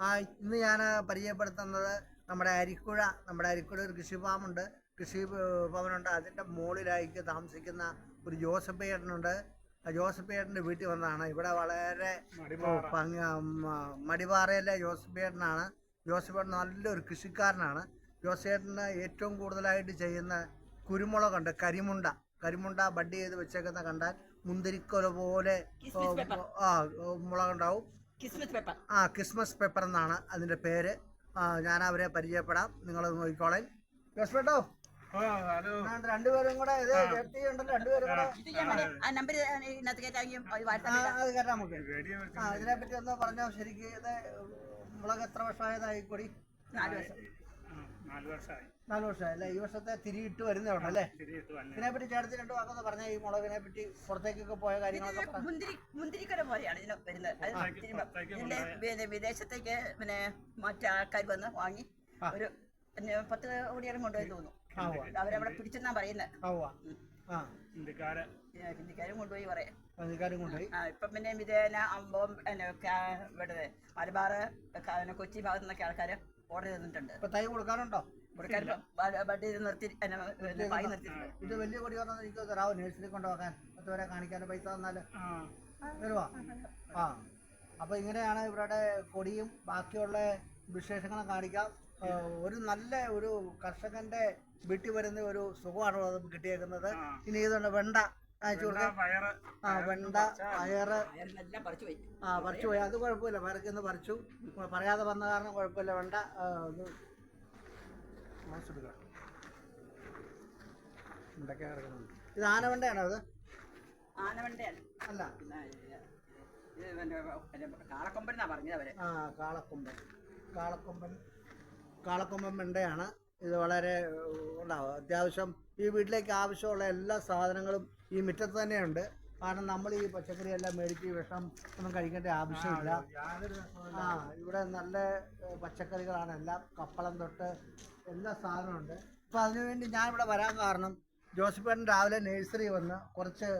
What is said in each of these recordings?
ആ ഇന്ന് ഞാൻ പരിചയപ്പെടുത്തുന്നത് നമ്മുടെ അരിക്കുഴ നമ്മുടെ അരിക്കുഴ ഒരു കൃഷി ഫാമുണ്ട് കൃഷി ഭവനുണ്ട്. അതിന്റെ മുകളിലായിട്ട് താമസിക്കുന്ന ഒരു ജോസഫ് ഏട്ടനുണ്ട്. ആ ജോസഫ് ഏട്ടന്റെ വീട്ടിൽ വന്നതാണ്. ഇവിടെ വളരെ ഭംഗി മ- ജോസഫ് ഏട്ടനാണ്. ജോസഫ് ഏട്ടൻ നല്ലൊരു കൃഷിക്കാരനാണ്. ജോസഫ് ഏട്ടന് ഏറ്റവും കൂടുതലായിട്ട് ചെയ്യുന്ന കുരുമുളകുണ്ട് കരിമുണ്ട. കരിമുണ്ട ബഡ് ചെയ്ത് വെച്ചേക്കുന്ന കണ്ടാൽ മുന്തിരിക്കൊല പോലെ ആ മുളകുണ്ടാവും. കിസ്മിസ് പേപ്പർ ആ ക്രിസ്മസ് പേപ്പർ എന്നാണ് അതിന്റെ പേര് ഞാൻ അവരെ പരിചയപ്പെടാം നിങ്ങൾ നോക്കിക്കോളെ രണ്ടുപേരും കൂടെ ഇത് ഉണ്ടല്ലോ രണ്ടുപേരും കൂടെ നമ്പർ ഇതിനകത്ത് കയറ്റാമെങ്കിൽ അത് നമുക്ക് ഇതിനെപ്പറ്റി ഒന്ന് പറഞ്ഞോ ശരിക്കും ഇത് മുളക് എത്ര വർഷമായതായി കൂടി നാല് ദിവസം നാല് വർഷമായി. നാല് വർഷമായി അല്ലേ? ഈ വർഷത്തെ തിരിയിട്ട് വരുന്നേ ഉള്ളൂ അല്ലേ? ഇതിനെ പറ്റി ഇതിനെപ്പറ്റി ചേർത്തി രണ്ടു വാക്കെന്ന് പറഞ്ഞ ഈ മുളകിനെ പറ്റി പുറത്തേക്കൊക്കെ പോയ കാര്യങ്ങളൊക്കെ മുന്തിരി മുന്തിരിക്കര പോലെയാണ് ഇതിന് വരുന്നത്. ഇതിന്റെ പിന്നെ വിദേശത്തേക്ക് പിന്നെ മറ്റു ആൾക്കാർ വന്ന് വാങ്ങി. ഒരു പിന്നെ പത്ത് കോടിയാലും കൊണ്ടുപോയി തോന്നുന്നു. അവരവിടെ പിടിച്ചെന്നാ പറയുന്നത്. ഹിന്ദിക്കാരും കൊണ്ടുപോയി പറയാം. ഇപ്പൊ പിന്നെ വിധേന അമ്പം മലബാർ കൊച്ചി ഭാഗത്തു നിന്നൊക്കെ ആൾക്കാർ ഓർഡർ ചെയ്തിട്ടുണ്ട് ഇപ്പൊ തൈ പിന്നെ ഇത് വലിയ കൊടി പറഞ്ഞാൽ എനിക്ക് തരാവോ? നേഴ്സിനെ കൊണ്ടുപോകാൻ. പത്ത് വരെ കാണിക്കാനോ പൈസ തന്നാൽ. തരുവാ? ആ. അപ്പൊ ഇങ്ങനെയാണ് ഇവരുടെ കൊടിയും ബാക്കിയുള്ള വിശേഷങ്ങളും കാണിക്കാം. ഒരു നല്ല ഒരു കർഷകന്റെ വീട്ടിൽ വരുന്ന ഒരു സുഖമാണ് നമുക്ക് കിട്ടിയേക്കുന്നത്. ഇനി ഇതുണ്ട് വെണ്ട. അയച്ചു ആ വെണ്ട പയറ്. ആ പറിച്ചു പോയി. അത് കുഴപ്പമില്ല. പയറൊക്കെ പറിച്ചു. പറയാതെ വന്ന കാരണം കുഴപ്പമില്ല. വേണ്ട ഇത് മാസ് എടുക്കാം കിടക്കുന്നുണ്ട് ഇത് ആനവണ്ടയാണോ അത്? ആനവണ്ടയാണ്. അല്ല. കാളക്കൊമ്പൻ ആ കാളക്കൊമ്പൻ. കാളക്കൊമ്പൻ. കാളക്കൊമ്പൻ വെണ്ടയാണ്. ഇത് വളരെ ഉണ്ടാവും അത്യാവശ്യം ഈ വീട്ടിലേക്ക് ആവശ്യമുള്ള എല്ലാ സാധനങ്ങളും ഈ മുറ്റത്ത് തന്നെയുണ്ട്. കാരണം നമ്മൾ ഈ പച്ചക്കറി എല്ലാം മേടിച്ച് വിഷം ഒന്നും കഴിക്കേണ്ട ആവശ്യമില്ല. ആ ഇവിടെ നല്ല പച്ചക്കറികളാണ്. എല്ലാം കപ്പളം തൊട്ട് എല്ലാ സാധനമുണ്ട് അപ്പോൾ അതിനുവേണ്ടി ഞാൻ ഇവിടെ വരാൻ കാരണം ജോസഫേട്ടൻ രാവിലെ നഴ്സറി വന്ന് കുറച്ച്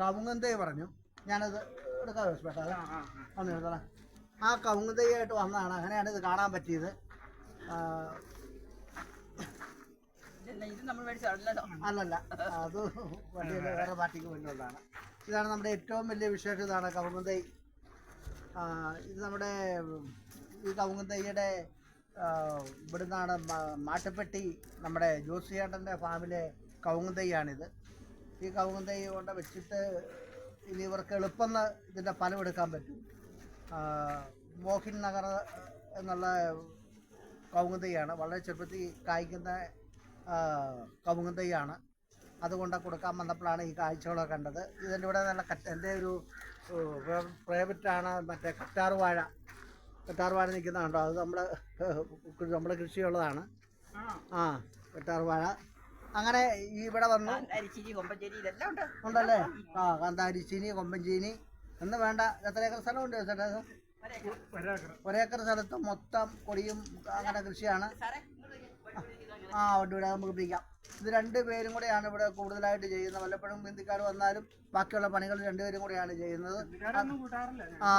കവുങ്ങന്തൈ പറഞ്ഞു. ഞാനത് എടുക്കാം ജോസഫേട്ട. അത് ആ ആ കവുങ്ങന്തൈയായിട്ട് വന്നതാണ്. അങ്ങനെയാണ് ഇത് കാണാൻ പറ്റിയത്. നമ്മൾ അല്ലല്ല അത് വണ്ടിയിൽ വേറെ പാർട്ടിക്ക് വേണ്ടിയുള്ളതാണ് ഇതാണ് നമ്മുടെ ഏറ്റവും വലിയ വിശേഷം ഇതാണ് കവുങ്ങന്തൈ ആ, ഇത് നമ്മുടെ ഈ കവുങ്ങന്തൈയുടെ ഇവിടുന്നാണ് മാട്ടപ്പെട്ടി നമ്മുടെ ജോസിയേട്ടന്റെ ഫാമിലെ കവുങ്ങന്തൈയാണിത് ഈ കവുങ്ങന്തൈ കൊണ്ട് വെച്ചിട്ട് ഇനി ഇവർക്ക് എളുപ്പം ഇതിന്റെ ഫലം എടുക്കാൻ പറ്റും. മോഹിൻ നഗർ എന്നുള്ള കവുങ്ങന്തൈയാണ് വളരെ ചെറുപ്പത്തിൽ കായ്ക്കുന്ന കവുങ്ങന്തൈയാണ് അതുകൊണ്ട് കൊടുക്കാൻ വന്നപ്പോഴാണ് ഈ കാഴ്ചകളൊക്കെ കണ്ടത്. ഇതിന്റെ ഇവിടെ നല്ല കറ്റ എന്റെ ഒരു പ്രൈവറ്റാണ് മറ്റേ കറ്റാർ വാഴ. കറ്റാർ വാഴ നിൽക്കുന്ന കണ്ടോ? അത് നമ്മുടെ നമ്മുടെ കൃഷിയുള്ളതാണ്. ആ കറ്റാർ വാഴ. അങ്ങനെ ഈ ഇവിടെ വന്നു. ഉണ്ടല്ലേ? ആ കാന്താരി കൊമ്പഞ്ചീനി. എന്ന് വേണ്ട. എത്ര ഏക്കർ സ്ഥലമുണ്ട് ചേട്ടാ? ഒരേക്കർ. സ്ഥലത്ത് മൊത്തം കൊടിയും അങ്ങനെ കൃഷിയാണ്. ആ വണ്ടിവിടെ നമുക്ക് പിടിക്കാം ഇത് രണ്ട് പേരും കൂടെയാണ് ഇവിടെ കൂടുതലായിട്ട് ചെയ്യുന്നത്. വല്ലപ്പോഴും ഹിന്ദിക്കാർ വന്നാലും ബാക്കിയുള്ള പണികൾ രണ്ടുപേരും കൂടെയാണ് ചെയ്യുന്നത്. ആ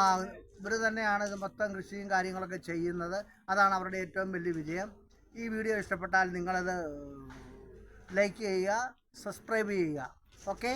ഇവർ തന്നെയാണ് ഇത് മൊത്തം കൃഷിയും കാര്യങ്ങളൊക്കെ ചെയ്യുന്നത്. അതാണ് അവരുടെ ഏറ്റവും വലിയ വിജയം. ഈ വീഡിയോ ഇഷ്ടപ്പെട്ടാൽ നിങ്ങളത് ലൈക്ക് ചെയ്യുക സബ്സ്ക്രൈബ് ചെയ്യുക. ഓക്കെ?